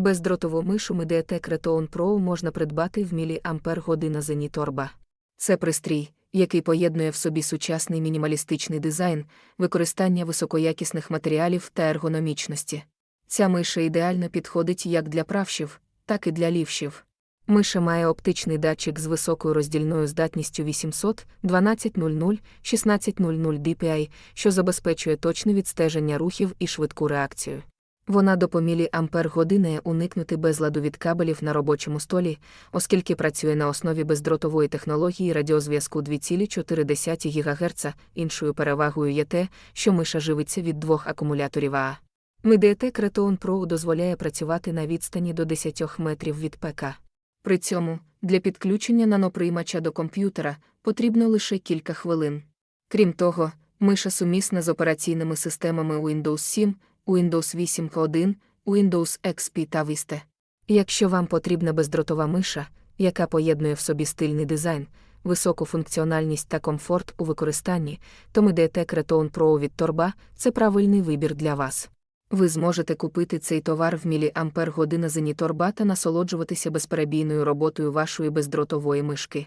Бездротову мишу Mediatek Reton Pro можна придбати в мілі Ампер година Зеніторба. Це пристрій, який поєднує в собі сучасний мінімалістичний дизайн, використання високоякісних матеріалів та ергономічності. Ця миша ідеально підходить як для правшів, так і для лівшів. Миша має оптичний датчик з високою роздільною здатністю 800, 1200, 1600 dpi, що забезпечує точне відстеження рухів і швидку реакцію. Вона допомілі ампер години уникнути безладу від кабелів на робочому столі, оскільки працює на основі бездротової технології радіозв'язку 2,4 ГГц. Іншою перевагою є те, що миша живиться від двох акумуляторів АА. Mediatek Reton Pro дозволяє працювати на відстані до 10 метрів від ПК. При цьому, для підключення наноприймача до комп'ютера потрібно лише кілька хвилин. Крім того, миша сумісна з операційними системами Windows 7, Windows 8.1, Windows XP та Vista. Якщо вам потрібна бездротова миша, яка поєднує в собі стильний дизайн, високу функціональність та комфорт у використанні, то Mediatek Reton Pro від Торба це правильний вибір для вас. Ви зможете купити цей товар в мілі Ампер година Зеніторба та насолоджуватися безперебійною роботою вашої бездротової мишки.